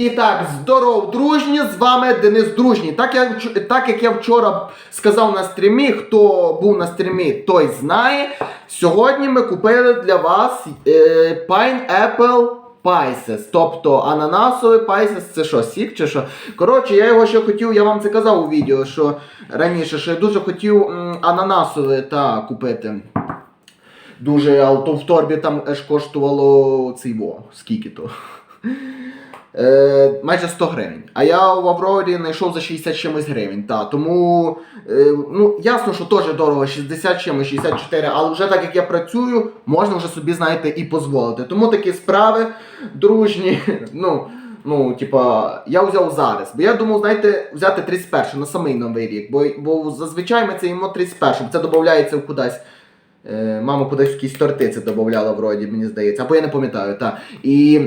І так, здоров, дружні, з вами Денис Дружній. Так як, так як я вчора сказав на стрімі, хто був на стрімі, той знає. Сьогодні ми купили для вас е, Pineapple Pisces, тобто ананасовий Pisces, це що, сік чи що? Коротше, я його ще хотів, я вам це казав у відео, що раніше, що я дуже хотів м, ананасовий та купити. Дуже, але то в торбі там аж коштувало цей во, скільки то. Е, майже 100 гривень. А я в Аврорі знайшов за 60 чимось гривень. Та, тому е, ну, ясно, що теж дорого, 60 чимось, 64, але вже так як я працюю, можна вже собі, знаєте, і дозволити. Тому такі справи дружні. Ну, ну, типа, я взяв зараз. Бо я думав, знаєте, взяти 31 на самий новий рік. Бо, бо зазвичай ми це їмо 31, бо це додається в кудись. Е, мама кудись якісь торти це додавала вроді, мені здається, або я не пам'ятаю. Та. І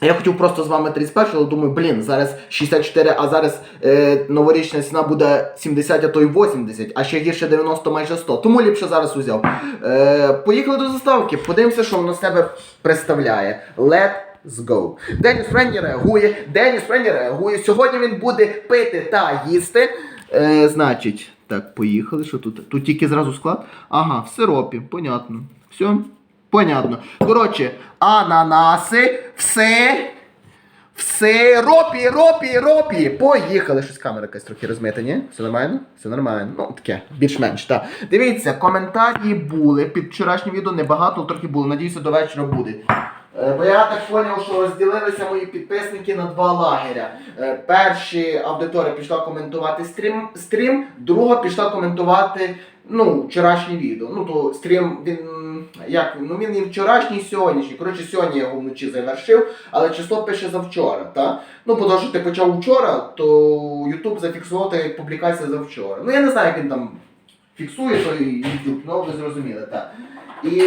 я хотів просто з вами 31, але думаю, блін, зараз 64, а зараз е, новорічна ціна буде 70, а то й 80, а ще гірше 90, майже 100. Тому ліпше зараз узяв. Е, поїхали до заставки, подивимося, що воно себе представляє. Let's go. Деніс Френні реагує. Деніс Френні реагує. Сьогодні він буде пити та їсти. Е, значить, так, поїхали. Що тут? Тут тільки зразу склад. Ага, в сиропі, понятно. Все. Понятно. Коротше, ананаси, все. Все, ропі, ропі, ропі. Поїхали. Щось камера якась трохи розмита, ні? Все нормально? Все нормально. Ну, таке, більш-менш, так. Дивіться, коментарі були під вчорашнім відео, небагато, трохи було. Надіюся, до вечора буде. Е, Бо я так зрозумів, що розділилися мої підписники на два лагеря. Е, Перші аудиторія пішла коментувати стрім, стрім, друга пішла коментувати ну, вчорашнє відео. Ну, то стрім, він як ну він і вчорашній, і сьогоднішній. Коротше, сьогодні я його вночі завершив, але число пише завчора. Та? Ну, бо що ти почав вчора, то YouTube зафіксував як публікація завчора. Ну я не знаю, як він там фіксує той YouTube, ну ви зрозуміли, так. І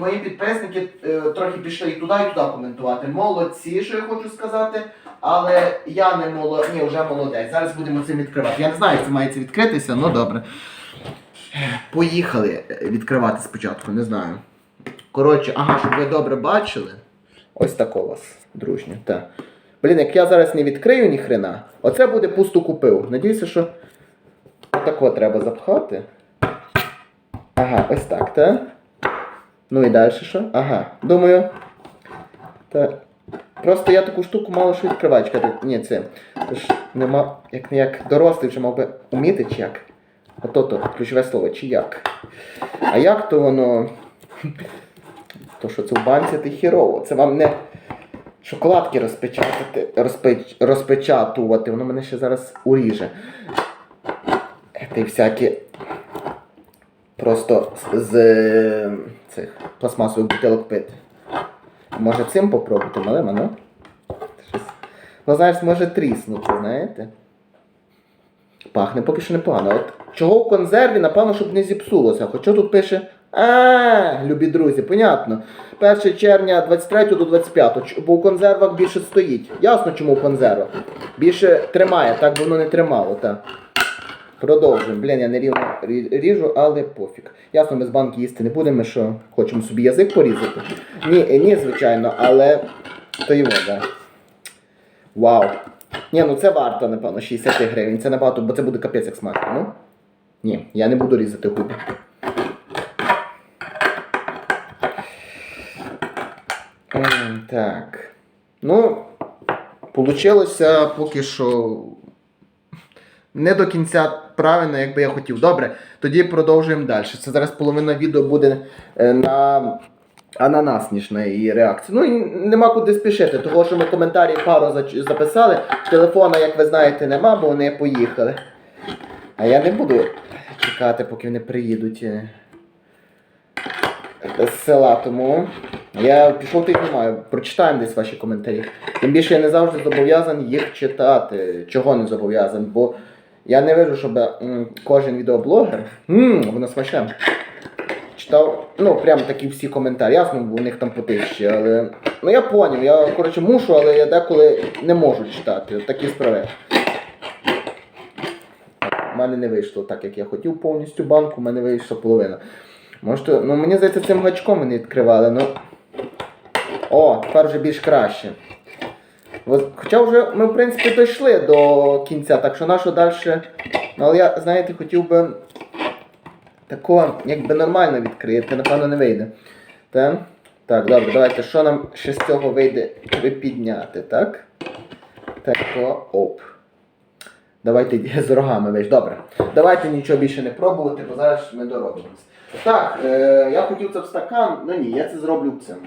мої підписники е, трохи пішли і туди, і туди коментувати. Молодці, що я хочу сказати. Але я не молодець, ні, вже молодець. Зараз будемо цим відкривати. Я не знаю, як це мається відкритися, ну добре. Поїхали відкривати спочатку, не знаю. Коротше, ага, щоб ви добре бачили. Ось тако у вас, дружнє. Так. Блін, як я зараз не відкрию ні хрена, оце буде пусто купив. Надіюся, що отако треба запхати. Ага, ось так, так? Ну і далі що? Ага. Думаю. Та... Просто я таку штуку мало що відкривати. Ні, це. Це ж нема. Як не як дорослий вже мав би уміти чи як? Ото то ключове слово, чи як? А як то воно. То що це в банці ти хірово. Це вам не шоколадки розпечатати, розпеч, розпечатувати. Воно мене ще зараз уріже. Ти всякі просто з, е, цих пластмасових бутилок пити. Може цим попробувати, ну? Щось. Ну, знаєш, може тріснути, знаєте? Пахне поки що непогано. От чого в консерві, напевно, щоб не зіпсулося. Хоча тут пише. А, любі друзі, понятно. 1 червня 23 до 25, бо в консервах більше стоїть. Ясно, чому в консервах. Більше тримає, так би воно не тримало, так. Продовжуємо. Блін, я не рівно ріжу, але пофіг. Ясно, ми з банки їсти не будемо, ми що хочемо собі язик порізати. Ні, е, ні, звичайно, але то його, да. Вау. Ні, ну це варто, напевно, 60 гривень. Це набагато, бо це буде капець як смачно, ну? Ні, я не буду різати губи. Так. Ну, получилося поки що не до кінця правильно, як би я хотів. Добре, тоді продовжуємо далі. Це зараз половина відео буде е, на ананасніжної її реакції. Ну і нема куди спішити, того що ми коментарі пару записали. Телефона, як ви знаєте, нема, бо вони поїхали. А я не буду чекати, поки вони приїдуть е, з села, тому я пішов тих знімаю. Прочитаємо десь ваші коментарі. Тим більше я не завжди зобов'язаний їх читати. Чого не зобов'язаний? Бо я не вижу, щоб кожен відеоблогер, м, воно смачне, читав, ну, прям такі всі коментарі. Ясно, у них там по але. Ну я поняв, я коротше мушу, але я деколи не можу читати. Такі справи. У мене не вийшло так, як я хотів повністю банку, у мене вийшла половина. Може, то- ну мені здається, цим гачком вони відкривали, ну. О, тепер вже більш краще. Хоча вже ми, в принципі, дійшли до кінця, так що нащо далі. Ну, але я, знаєте, хотів би такого, якби нормально відкрити, напевно, не вийде. Так, так добре, давайте, що нам ще з цього вийде припідняти, так? Так, оп. Давайте з рогами вийш. Добре. Давайте нічого більше не пробувати, бо зараз ми доробимось. Так, е, я хотів це в стакан, ну ні, я це зроблю в цьому.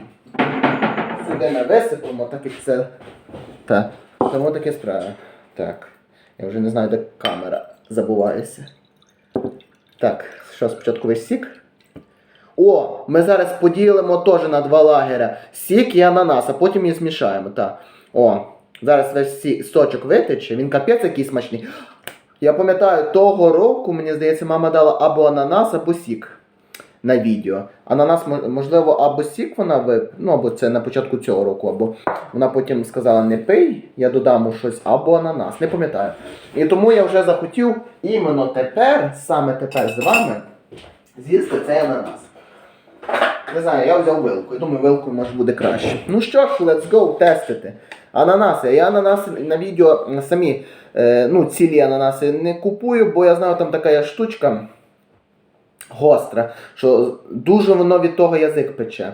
Сюди ми висипемо, так як це. Так. Тому таке справа. Так. Я вже не знаю, де камера забувається. Так, що спочатку весь сік. О, ми зараз поділимо теж на два лагеря. Сік і ананас, а потім її змішаємо. Так. О, зараз весь сі- сочок витече, він капець який смачний. Я пам'ятаю, того року, мені здається, мама дала або ананас, або сік на відео. Ананас, мо- можливо, або сік вона вип... ну або це на початку цього року, або вона потім сказала не пий, я додам щось, або ананас, не пам'ятаю. І тому я вже захотів іменно тепер, саме тепер з вами, з'їсти цей ананас. Не знаю, я взяв вилку. Я думаю, вилкою може буде краще. Ну що ж, let's go тестити. Ананаси. Я ананаси на відео самі, е, ну, цілі ананаси не купую, бо я знаю, там така штучка гостра, що дуже воно від того язик пече.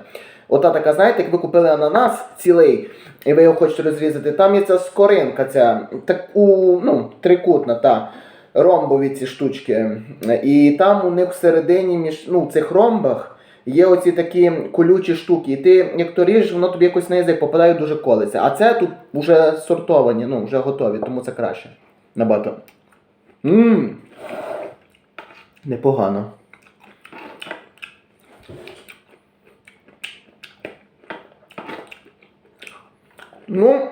Ота така, знаєте, як ви купили ананас цілий, і ви його хочете розрізати, там є ця скоринка, ця таку, ну, трикутна, та ромбові ці штучки. І там у них всередині між ну, цих ромбах є оці такі колючі штуки. І ти, як то ріжеш, воно тобі якось на язик попадає дуже колиться. А це тут вже сортовані, ну, вже готові, тому це краще. Набагато. Ммм. Непогано. Ну.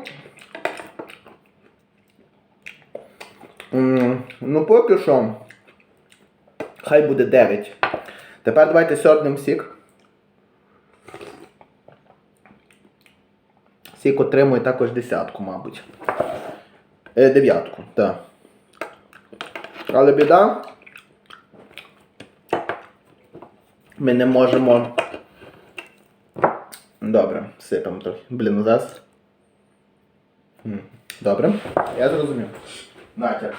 Ну, поки що. Хай буде 9. Тепер давайте сьорбнемо сік. Сік отримує також десятку, мабуть. Е, дев'ятку, так. Але біда. Ми не можемо. Добре, сипемо трохи. Блін, зараз. Добре. Я зрозумів. Натяк.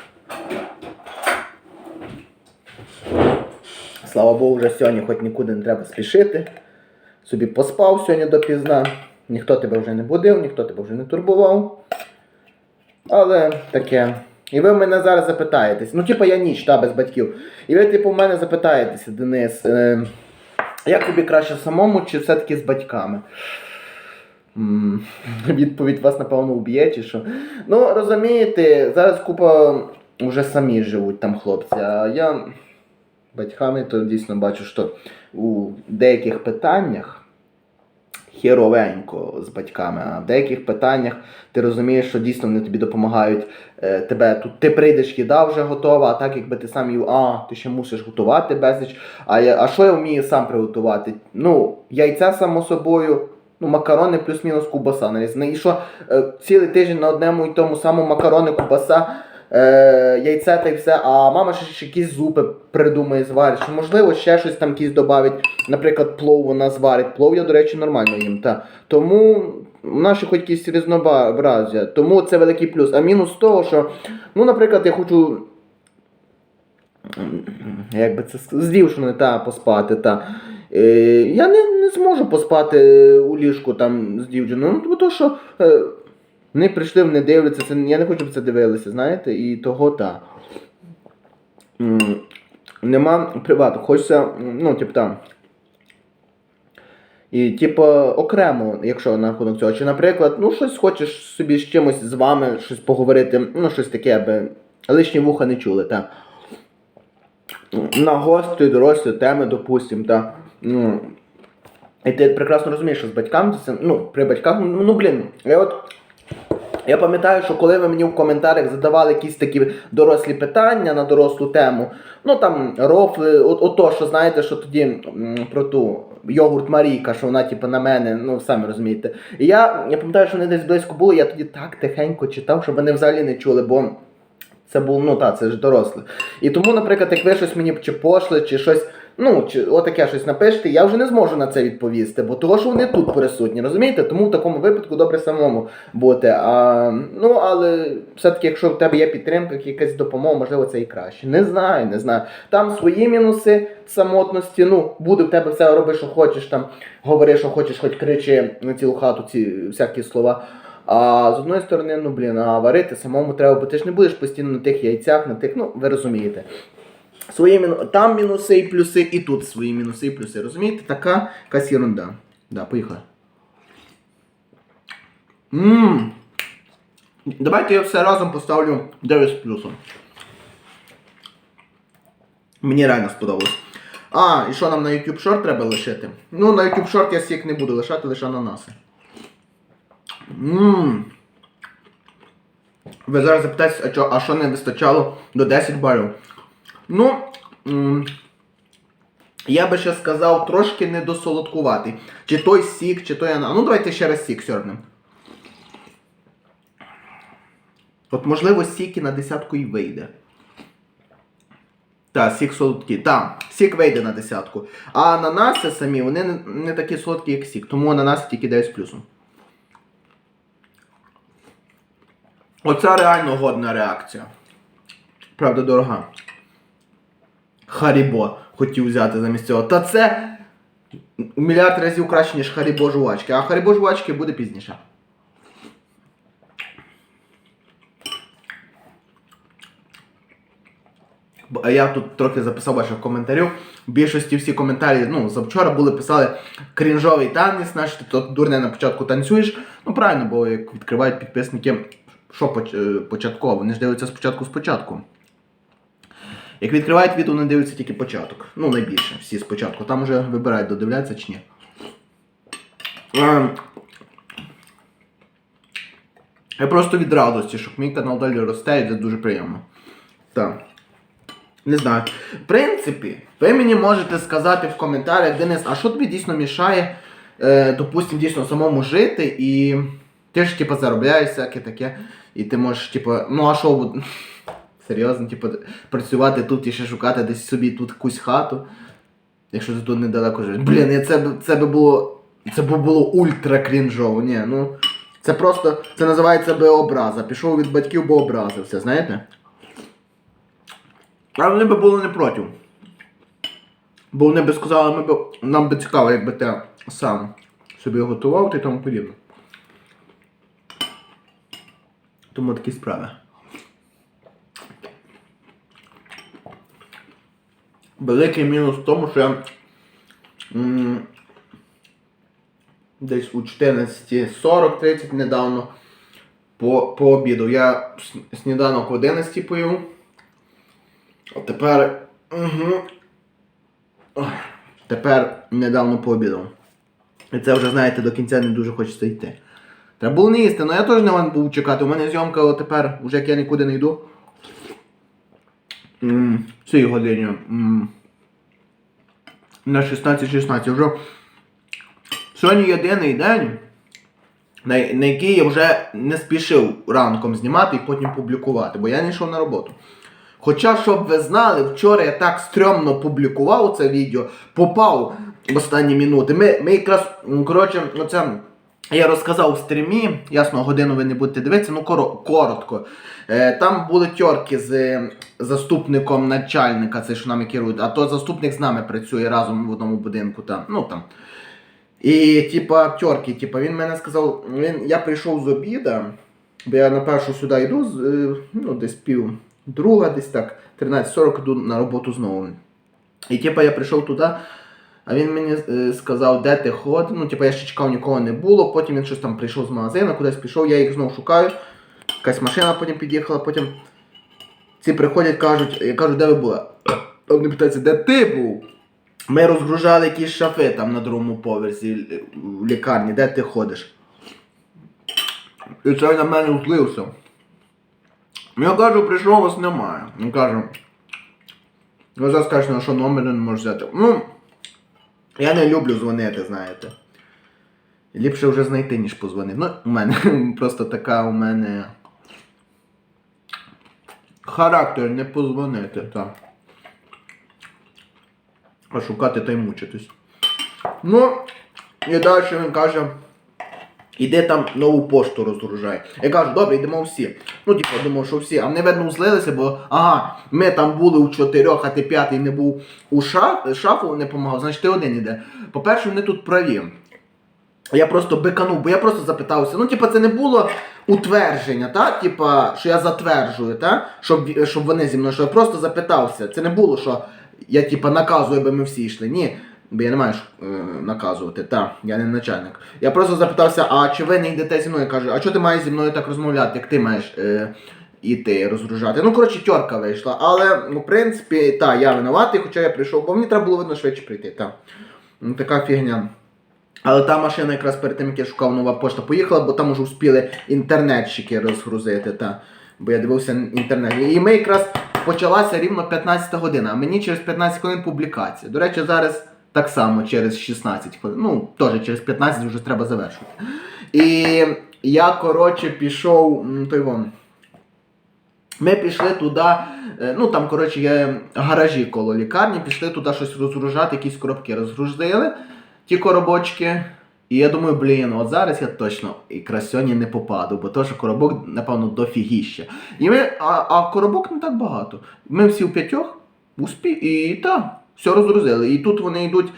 Слава Богу, вже сьогодні хоч нікуди не треба спішити. Собі поспав сьогодні допізна. Ніхто тебе вже не будив, ніхто тебе вже не турбував. Але таке. І ви в мене зараз запитаєтесь. Ну, типу, я ніч, та, без батьків. І ви, типу, в мене запитаєтеся, Денис, е, як тобі краще самому чи все-таки з батьками? Відповідь вас, напевно, уб'є чи що. Ну, розумієте, зараз купа вже самі живуть там хлопці, а я батьками то дійсно бачу, що у деяких питаннях херовенько з батьками, а в деяких питаннях ти розумієш, що дійсно вони тобі допомагають е, тебе. Тут ти прийдеш, їда вже готова, а так якби ти сам їв, а ти ще мусиш готувати безліч. А, я, а що я вмію сам приготувати? Ну, яйця само собою. Ну, макарони плюс-мінус кубаса нарізана. І що е, цілий тиждень на одному і тому самому макарони, кубаса, е, яйця та й все, а мама ще, ще якісь зупи придумає, зварить. Що, можливо, ще щось там якісь додавить. Наприклад, плов вона зварить. Плов я, до речі, нормально їм. Та. Тому в нас ще хоч якісь різнообразя. Тому це великий плюс. А мінус того, що, ну, наприклад, я хочу. Як би це сказати, з дівчиною та поспати. Та. Е, я не, не зможу поспати у ліжку там з дівчиною. Ну, тому що е, вони прийшли, вони дивляться, це, я не хочу, щоб це дивилися, знаєте, і того та. Нема привату, хочеться, ну, типу там. І, типу, окремо, якщо на рахунок цього. Чи, наприклад, ну, щось хочеш собі з чимось з вами щось поговорити, ну, щось таке, аби лишні вуха не чули, так. На гострі, дорослі теми, допустим, так. Ну, і ти прекрасно розумієш, що з батьками це, ну, при батьках, ну, ну блін, я от. Я пам'ятаю, що коли ви мені в коментарях задавали якісь такі дорослі питання на дорослу тему, ну там рофли, от, ото, що знаєте, що тоді про ту йогурт Марійка, що вона типу на мене, ну самі розумієте. І я, я пам'ятаю, що вони десь близько були, я тоді так тихенько читав, щоб вони взагалі не чули, бо це був, ну так, це ж доросле. І тому, наприклад, як ви щось мені чи пошли, чи щось ну, чи отаке щось напишете, я вже не зможу на це відповісти, бо того, що вони тут присутні, розумієте? Тому в такому випадку добре самому бути. А, ну, але все-таки, якщо в тебе є підтримка, якась допомога, можливо, це і краще. Не знаю, не знаю. Там свої мінуси самотності. Ну, буде в тебе все, роби, що хочеш, там, говори, що хочеш, хоч кричи на цілу хату ці всякі слова. А з одної сторони, ну блін, а варити самому треба, бо ти ж не будеш постійно на тих яйцях, на тих, ну ви розумієте. Свої міну... Там мінуси і плюси, і тут свої мінуси і плюси. Розумієте? Така якась ерунда. Да, поїхали. Ммм. Давайте я все разом поставлю 9 з плюсом. Мені реально сподобалось. А, і що нам на YouTube Short треба лишити? Ну, на YouTube Short я сік не буду лишати, лише ананаси. Ммм. Ви зараз запитаєте, а що, а що не вистачало до 10 балів? Ну, я би ще сказав, трошки недосолодкуватий. Чи той сік, чи той ана. Ну, давайте ще раз сік сьорбнем. От, можливо, сік і на десятку і вийде. Так, сік солодкий. Так, сік вийде на десятку. А ананаси самі, вони не, не такі солодкі, як сік. Тому ананаси тільки 9 з плюсом. Оце реально годна реакція. Правда, дорога. Харібо хотів взяти замість цього. Та це в мільярд разів краще, ніж Харібо жувачки. А Харібо жувачки буде пізніше. Я тут трохи записав бачив коментарів. В більшості всі коментарі, ну, завчора були писали крінжовий танець, значить ти дурне на початку танцюєш. Ну правильно, бо як відкривають підписники, що е, початково, вони ж дивляться спочатку спочатку. Як відкривають відео, вони дивляться тільки початок. Ну, найбільше, всі спочатку. Там вже вибирають, додивляться чи ні. Ем, Я просто від радості, що мій канал далі росте, і це дуже приємно. Так. Не знаю. В принципі, ви мені можете сказати в коментарях, Денис, а що тобі дійсно мішає, е, допустим, дійсно самому жити, і ти ж типу, заробляєш всяке таке, і ти можеш, типу, ну а що, бу- серйозно, типу, працювати тут і ще шукати десь собі тут якусь хату. Якщо ти тут недалеко живеш. Блін, це, це би було. Це б було ультра крінжово. Ні, ну. Це просто. Це називається би образа. Пішов від батьків, бо образився, знаєте? А вони би були не проти. Бо вони би сказали, ми б, нам би цікаво, якби ти сам собі готував і тому подібне. Тому такі справи. Великий мінус в тому, що я десь у 14.40-30 недавно по, по обіду. Я сніданок в 11 поїв. А тепер. Угу. Тепер недавно пообідав. І це вже, знаєте, до кінця не дуже хочеться йти. Треба було не їсти, але я теж не був чекати. У мене зйомка тепер, вже як я нікуди не йду. В годині. На 16-16. Вже сьогодні єдиний день, на, на який я вже не спішив ранком знімати і потім публікувати, бо я не йшов на роботу. Хоча, щоб ви знали, вчора я так стрьомно публікував це відео, попав в останні минути. Ми, ми якраз, коротше, оце я розказав в стрімі, ясно, годину ви не будете дивитися, ну коротко. Е, там були тьорки з е, заступником начальника, це що нами керують, а то заступник з нами працює разом в одному будинку там. Ну там. І типа тьорки, типа, він мене сказав, він, я прийшов з обіда, бо я на першу сюди йду, е, ну, десь пів друга, десь так, 13.40 йду на роботу знову. І типа я прийшов туди, а він мені е, сказав, де ти ходив. Ну, типа я ще чекав, нікого не було. Потім він щось там прийшов з магазину, кудись пішов, я їх знову шукаю. Якась машина потім під'їхала, потім ці приходять, кажуть, я кажу, де ви були? Вони питаються, де ти був? Ми розгружали якісь шафи там на другому поверсі в лікарні, де ти ходиш? І це на мене злився. Я кажу, прийшов, вас немає. Він каже, ви зараз кажете, на що номер не можеш взяти. Ну, я не люблю дзвонити, знаєте. Ліпше вже знайти, ніж позвонити. Ну, у мене просто така у мене. Характер не позвонити, так. а шукати та й мучитись. Ну, і далі він каже. Іди там нову пошту розгружай. Я кажу, добре, йдемо всі. Ну, типу, думав, що всі. А мене видно злилися, бо ага, ми там були у чотирьох, а ти п'ятий не був у шаф, шафу не допомагав, значить ти один іде. По-перше, вони тут праві. Я просто биканув, бо я просто запитався. Ну, типа, це не було утвердження, та? Типа, що я затверджую, та? Щоб, щоб вони зі мною, що я просто запитався. Це не було, що я типа наказую, аби ми всі йшли. Ні. Бо я не маю е, наказувати, та, я не начальник. Я просто запитався, а чи ви не йдете зі мною? Я кажу, а чого ти маєш зі мною так розмовляти, як ти маєш е, іти розгружати? Ну, коротше, тьорка вийшла. Але, ну, в принципі, та, я винуватий, хоча я прийшов, бо мені треба було видно швидше прийти. Та. Ну, така фігня. Але та машина якраз перед тим, як я шукав нова пошта, поїхала, бо там уже встигли інтернетчики розгрузити. Та. Бо я дивився інтернет. І ми якраз почалася рівно 15 година, а мені через 15 хвилин публікація. До речі, зараз так само через 16 хвилин. Ну, теж через 15 вже треба завершувати. І я, коротше, пішов. Той вон. Ми пішли туди, е, ну там, коротше, є гаражі коло лікарні, пішли туди щось розгружати, якісь коробки розгрузили, ті коробочки. І я думаю, блін, от зараз я точно якраз сьогодні не попаду, бо то, що коробок, напевно, дофігіще. І ми, а, а коробок не так багато. Ми всі в п'ятьох, успі, і так, все розгрузили. І тут вони йдуть,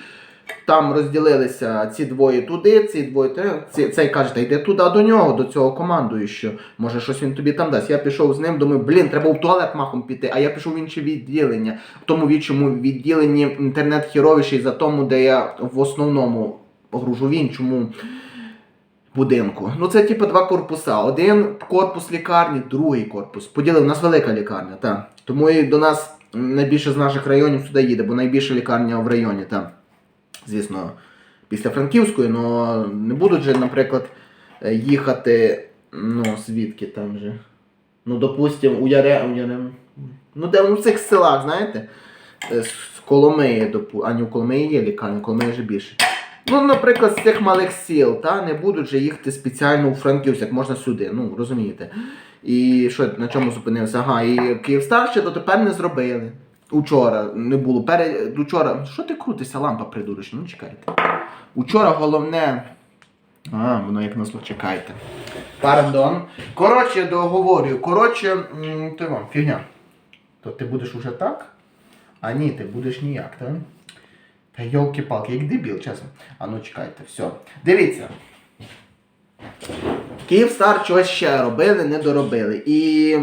там розділилися ці двоє туди, ці двоє. Ці, цей каже, та йди туди до нього, до цього командуючого. Може, щось він тобі там дасть. Я пішов з ним, думаю, блін, треба в туалет махом піти, а я пішов в інше відділення. В тому вічому відділенні інтернет хіровіший за тому, де я в основному гружу в іншому будинку. Ну, це типу два корпуса. Один корпус лікарні, другий корпус. Поділив, у нас велика лікарня, так. Тому і до нас найбільше з наших районів сюди їде, бо найбільша лікарня в районі, так. Звісно, після Франківської, але не будуть же, наприклад, е, їхати. Ну, звідки там же. Ну, допустим, у Яре, у Яре. Ну, де ну, в цих селах, знаєте? Е, З Коломиї, допу... а не у Коломиї є лікарня, у Коломиї вже більше. Ну, наприклад, з цих малих сіл, та, не будуть же їхати спеціально у Франківськ, як можна сюди, ну, розумієте. І що, на чому зупинився? Ага, і Київстар до тепер не зробили. Учора не було. Пере... Учора. Що ти крутишся, лампа придурочна? Ну чекайте. Учора головне. А, воно як насло, чекайте. Пардон. Коротше, договорю. Коротше, ти вам, фігня. То ти будеш уже так? А ні, ти будеш ніяк, так? Та йолки-палки, як дебіл, чесно. А ну чекайте, все. Дивіться. Київстар чогось ще робили, не доробили. І.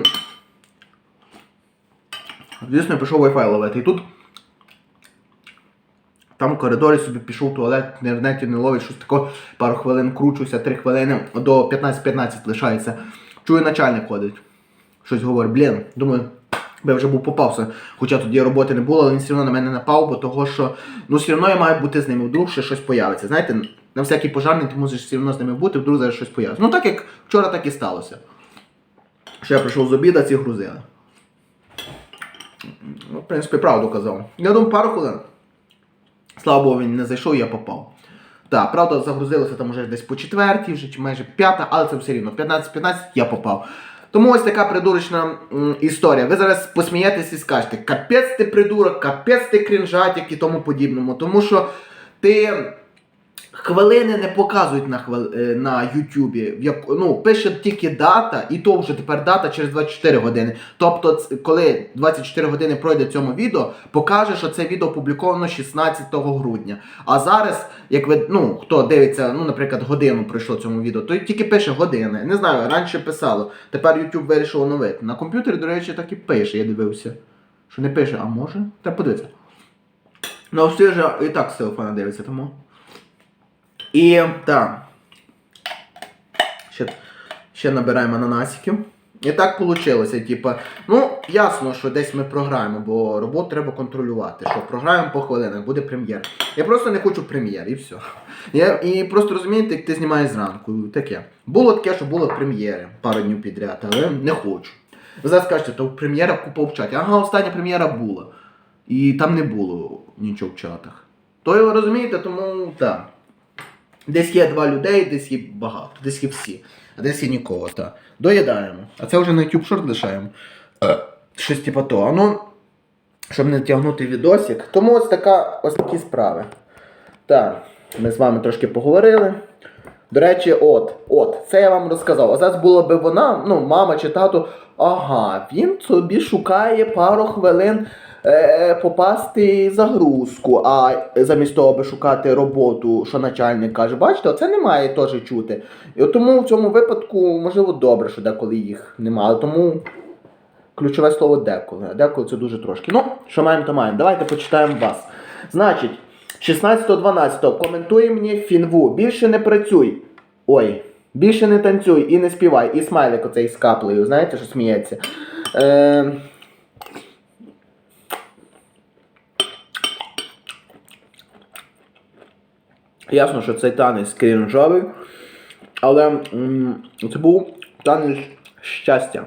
Звісно, я пішов Wi-Fi ловити. І тут. Там в коридорі собі пішов туалет, в інтернеті не ловить, щось таке, пару хвилин кручуся, 3 хвилини до 15-15 лишається. Чую, начальник ходить. Щось говорить, блін, думаю, би я вже був попався. Хоча тоді роботи не було, але він все одно на мене напав, бо того, що ну все одно я маю бути з ними, вдруг ще щось появиться. Знаєте, на всякий пожарний ти мусиш все одно з ними бути, вдруг зараз щось появиться. Ну так як вчора так і сталося. Що я прийшов з обіда, ці грузили. Ну, в принципі, правду казав. Я думаю, пару хвилин. Слава Богу, він не зайшов, я попав. Так, правда, загрузилося там уже десь по четвертій, вже чи майже п'ята, але це все рівно. 15-15 я попав. Тому ось така придурочна історія. Ви зараз посмієтесь і скажете, капець ти придурок, капець ти крінжатик і тому подібному. Тому що ти хвилини не показують на хвил... е, на Ютубі. Ну, пише тільки дата, і то вже тепер дата через 24 години. Тобто, коли 24 години пройде цьому відео, покаже, що це відео опубліковано 16 грудня. А зараз, як ви, ну, хто дивиться, ну, наприклад, годину пройшло цьому відео, то тільки пише години. Не знаю, раніше писало. Тепер YouTube вирішив оновити. На комп'ютері, до речі, так і пише, я дивився. Що не пише, а може? Треба подивитися. Ну, всі ж і так з телефона дивиться, тому. І так. Ще, ще набираємо ананасиків. І так вийшло. Типа, ну, ясно, що десь ми програємо, бо роботу треба контролювати. Що програємо по хвилинах, буде прем'єр. Я просто не хочу прем'єр, і все. Я, і просто розумієте, як ти знімаєш зранку. Таке. Було таке, що було прем'єри пару днів підряд, але не хочу. Ви зараз скажете, то прем'єра купа в чаті. Ага, остання прем'єра була. І там не було нічого в чатах. То розумієте, тому так. Десь є два людей, десь є багато, десь є всі, а десь є нікого. Та. Доїдаємо. А це вже на YouTube Short лишаємо. Е, Щось типу того. Ну, щоб не тягнути відосик. Тому ось така ось такі справи. Так, ми з вами трошки поговорили. До речі, от, от, це я вам розказав. А зараз була би вона, ну, мама чи тато, ага, він собі шукає пару хвилин попасти загрузку, а замість того, аби шукати роботу, що начальник каже, бачите, оце немає теж чути. І от тому в цьому випадку, можливо, добре, що деколи їх немає. Тому ключове слово деколи. Деколи це дуже трошки. Ну, що маємо, то маємо. Давайте почитаємо вас. Значить, 16.12. Коментуй мені фінву. Більше не працюй. Ой. Більше не танцюй і не співай. І смайлик оцей з каплею, знаєте, що сміється. Е... Ясно, що цей танець крінжовий, але м, це був танець щастя.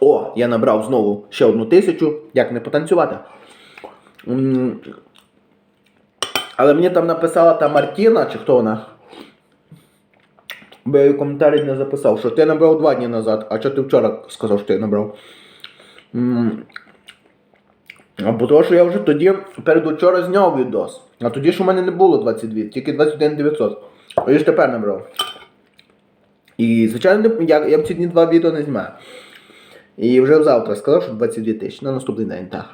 О, я набрав знову ще одну тисячу, як не потанцювати. М, Але мені там написала та Мартіна, чи хто вона? Бо я її коментарі не записав, що ти набрав два дні назад, а що ти вчора сказав, що ти набрав. М, Або того, що я вже тоді передучора зняв відос. А тоді ж у мене не було 22, тільки 21 900. А я ж тепер набрав. І, звичайно, я, я в ці дні два відео не знімаю. І вже завтра сказав, що 22 тисячі. На наступний день, так.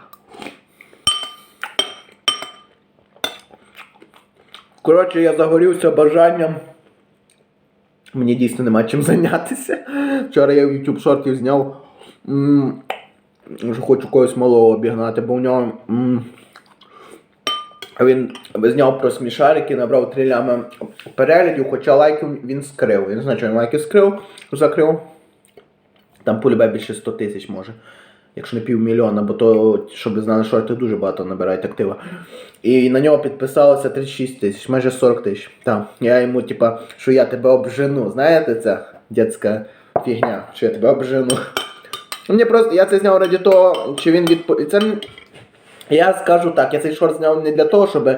Коротше, я загорівся бажанням. Мені дійсно нема чим зайнятися. Вчора я в YouTube шортів зняв. М, Вже хочу когось малого обігнати, бо у нього. м, він зняв про смішарики, набрав 3 лями переглядів, хоча лайків він скрив. Я не знаю, чи він лайки скрив, закрив. Там полюбе більше 100 тисяч може. Якщо не півмільйона, бо то, щоб ви знали, шорти дуже багато набирають актива. І на нього підписалося 36 тисяч, майже 40 тисяч. Так, я йому, типа, що я тебе обжену. Знаєте, ця дядська фігня, що я тебе обжену. Мені просто, я це зняв раді того, чи він відпо... Це... Я скажу так, я цей шорт зняв не для того, щоб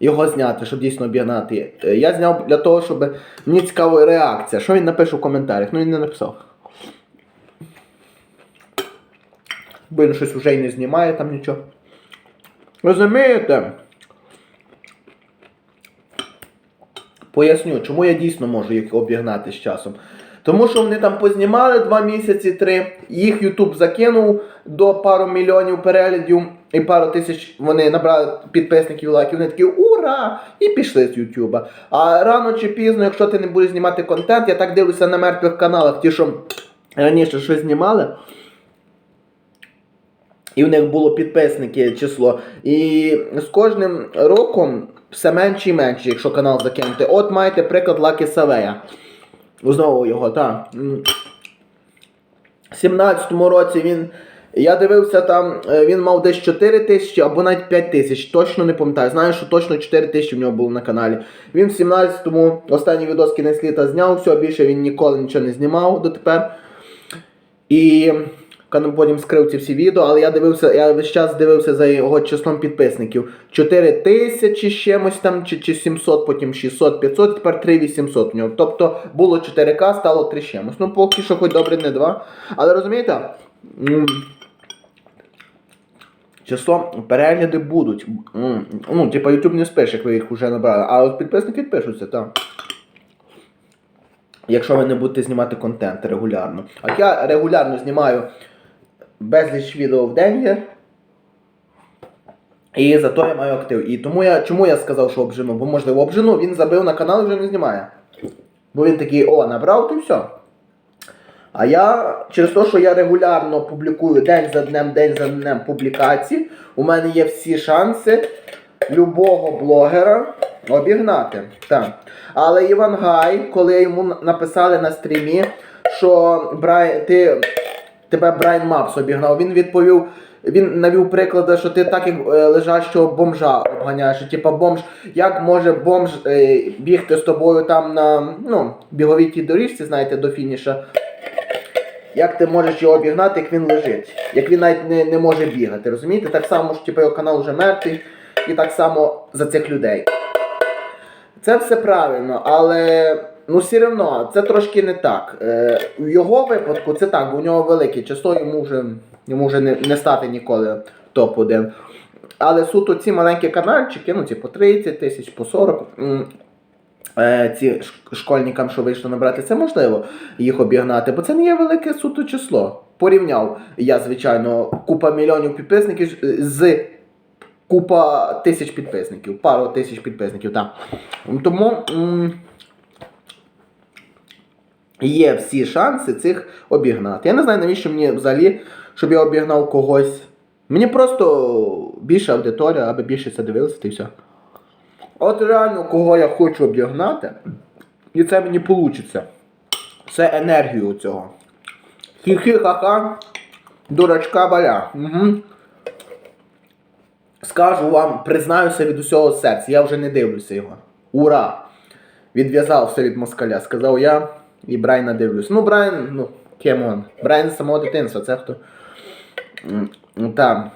його зняти, щоб дійсно обігнати. Я зняв для того, щоб мені цікава реакція. Що він напише в коментарях? Ну він не написав. Він щось вже й не знімає там нічого. Розумієте? Поясню, чому я дійсно можу їх обігнати з часом. Тому що вони там познімали два місяці, три, їх Ютуб закинув до пару мільйонів переглядів і пару тисяч вони набрали підписників лайків. Вони такі ура! І пішли з Ютуба. А рано чи пізно, якщо ти не будеш знімати контент, я так дивлюся на мертвих каналах, ті, що раніше щось знімали. І в них було підписники число. І з кожним роком все менше і менше, якщо канал закинути. От маєте приклад Лакі Савея. Знову його, так. В 17-му році він. Я дивився там, е, він мав десь 4 тисячі або навіть 5 тисяч, точно не пам'ятаю. Знаю, що точно 4 тисячі в нього було на каналі. Він в 17-му останній відос кінець літа зняв, все, більше він ніколи нічого не знімав дотепер. І потім скрив ці всі відео, але я дивився, я весь час дивився за його числом підписників. 4 тисячі чимось там, чи, чи 700, потім 600, 500, тепер 3800 у нього. Тобто було 4К, стало 3 чимось. Ну, поки що хоч добре, не 2. Але розумієте? Число перегляди будуть. Ну, типа YouTube не спиш, як ви їх вже набрали. А от підписники підпишуться, так. Якщо ви не будете знімати контент регулярно. А я регулярно знімаю безліч відео в день є. І зато я маю актив. І тому я чому я сказав, що обжену? Бо можливо обжену, він забив на канал і вже не знімає. Бо він такий, о, набрав, то все. А я через те, що я регулярно публікую день за днем, день за днем публікації, у мене є всі шанси любого блогера обігнати. Так. Але Іван Гай, коли йому написали на стрімі, що Брай, ти, тебе Брайан Мапс обігнав, він відповів. Він навів приклади, що ти так як е, лежачого бомжа обганяєш. що, Типа бомж, як може бомж е, бігти з тобою там на ну, біговій тій доріжці, знаєте, до фініша. Як ти можеш його обігнати, як він лежить? Як він навіть не, не може бігати, розумієте? Так само ж типу, його канал вже мертвий, і так само за цих людей. Це все правильно, але ну все одно, це трошки не так. Е, в його випадку це так, у нього велике число, йому вже, йому вже не, не стати ніколи топ-1. Але суто ці маленькі канальчики, ну ці по 30 тисяч, по 40. Е, ці школьникам, що вийшло набрати, це можливо їх обігнати, бо це не є велике суто число. Порівняв я, звичайно, купа мільйонів підписників з купа тисяч підписників, пару тисяч підписників, так. Тому є всі шанси цих обігнати. Я не знаю, навіщо мені взагалі, щоб я обігнав когось. Мені просто більше аудиторія, аби більше це дивилися, і все. От реально, кого я хочу обігнати, і це мені вийде. Це енергію цього. Хі-хі-ха-ха, дурачка баля. Угу. Скажу вам, признаюся від усього серця, я вже не дивлюся його. Ура! Відв'язався від москаля, сказав я, і Брайна дивлюсь. Ну, Брайан, ну, кемон. Брайан з самого дитинства, це хто? Ну, Там.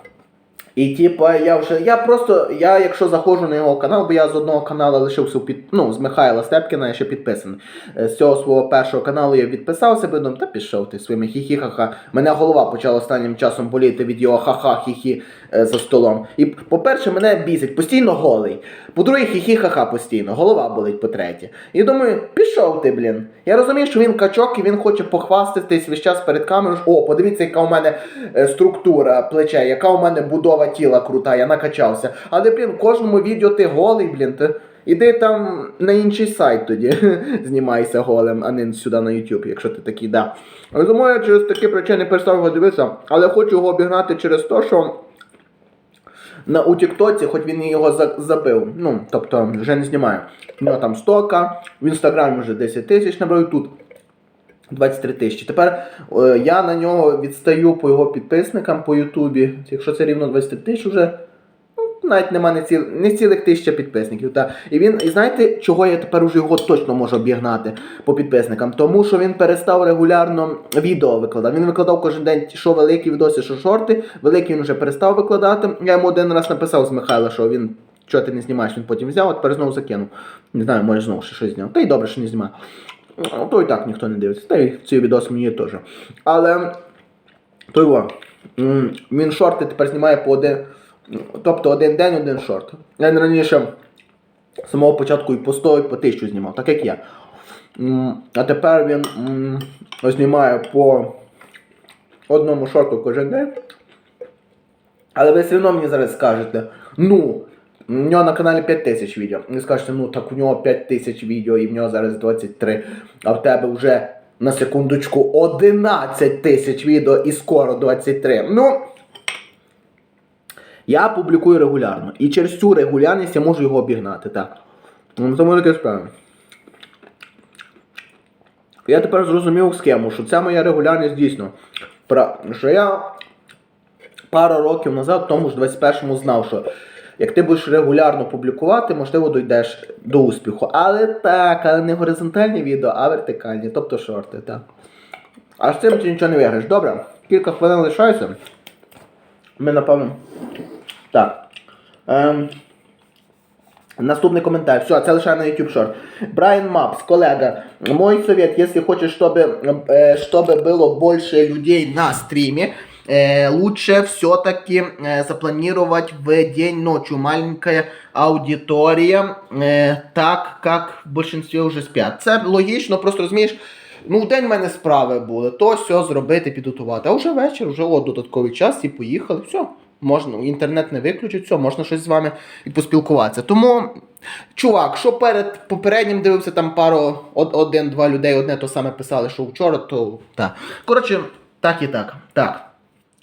І типа я вже. Я просто. Я якщо заходжу на його канал, бо я з одного каналу лишився під. Ну, з Михайла Степкіна, я ще підписаний. Е, З цього свого першого каналу я відписався, бо думаю, та пішов ти своїми хі-хі-ха-ха. Мене голова почала останнім часом боліти від його ха-ха хі-хі е, за столом. І по-перше, мене бісить, постійно голий. По-друге, хі-хі-ха-ха постійно, голова болить по-третє. І думаю, пішов ти, блін. Я розумію, що він качок і він хоче похвастатись весь час перед камерою. О, подивіться, яка у мене е, структура плече, яка у мене будова тіла крута, я накачався. Але, блін, в кожному відео ти голий, блін. Ти... Іди там на інший сайт тоді знімайся голим, а не сюди на YouTube, якщо ти такий, да. Але думаю, я через такі причини перестав його дивитися, але хочу його обігнати через те, що на у Тіктоці, хоч він його за- забив, ну, тобто вже не знімає. У нього там 100к, в інстаграмі вже 10 тисяч набрав тут. 23 тисячі. Тепер е, я на нього відстаю по його підписникам по Ютубі. Якщо це рівно 23 тисяч вже. Навіть нема не, ціл, не цілих тисяча підписників. Та. І він, і знаєте, чого я тепер уже його точно можу обігнати по підписникам? Тому що він перестав регулярно відео викладати. Він викладав кожен день що великі відоси, що шорти. Великі він вже перестав викладати. Я йому один раз написав з Михайла, що він що ти не знімаєш, він потім взяв, а тепер знову закинув. Не знаю, може знову ще щось зняв. Та й добре, що не знімає. Ну, то і так ніхто не дивиться. Та й ці відоси мені теж. Але той. Він шорти тепер знімає по один. Тобто один день, один шорт. Я раніше з самого початку і по 100, і по 1000 знімав, так як я. А тепер він знімає по одному шорту кожен день. Але ви все одно мені зараз скажете, ну, у нього на каналі 5 тисяч відео. Ви скажете, ну так у нього 5 тисяч відео і в нього зараз 23, а в тебе вже на секундочку 11 тисяч відео і скоро 23. Ну. Я публікую регулярно. І через цю регулярність я можу його обігнати, так. Ну, Тому таке справа. Я тепер зрозумів схему, що це моя регулярність дійсно. Що я пару років назад, в тому ж 21-му знав, що як ти будеш регулярно публікувати, можливо, дійдеш до успіху. Але так, але не горизонтальні відео, а вертикальні, тобто шорти, так. А з цим ти нічого не виграєш. Добре, кілька хвилин лишаюся. Ми, напевно. Так. Ем, Наступний коментар. Все, це лише на YouTube Short. Брайан Мапс, коллега, мой совет, если хочешь, чтобы, э, чтобы было больше людей на стриме, э, лучше все-таки э, запланировать в день ночью маленькая аудитория, э, так как в большинстве вже спят. Це логічно, просто розумієш. Ну, в день в мене справи були, то все зробити, підготувати. А вже вечір, вже от додатковий час і поїхали. Все. Можна інтернет не виключить, все, можна щось з вами і поспілкуватися. Тому, чувак, що перед попереднім дивився, там пару один-два людей одне то саме писали, що вчора, то так. Коротше, так і так. Так.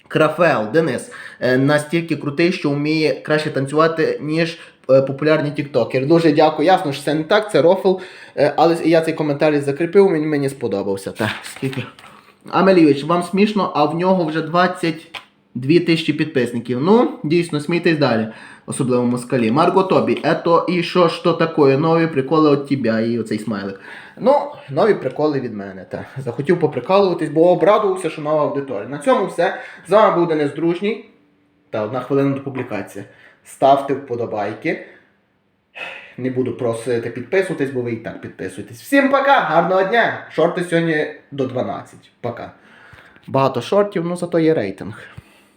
Крафел Денис е, настільки крутий, що вміє краще танцювати, ніж е, популярні Тіктокер. Дуже дякую. Ясно, що це не так, це рофл. Е, але я цей коментар закріпив, він мені сподобався. Так, скільки. Амелійович, вам смішно, а в нього вже 20. 2000 підписників. Ну, дійсно, смійтесь далі, особливо в москалі. Марго Тобі, ето і що ж то таке, Нові приколи від тебе і оцей смайлик. Ну, нові приколи від мене. Та. Захотів поприкалуватись, бо обрадувався, що нова аудиторія. На цьому все. З вами був Денис Дружній. Та одна хвилина до публікації. Ставте вподобайки. Не буду просити підписуватись, бо ви і так підписуєтесь. Всім пока, гарного дня! Шорти сьогодні до 12. Пока. Багато шортів, ну зато є рейтинг.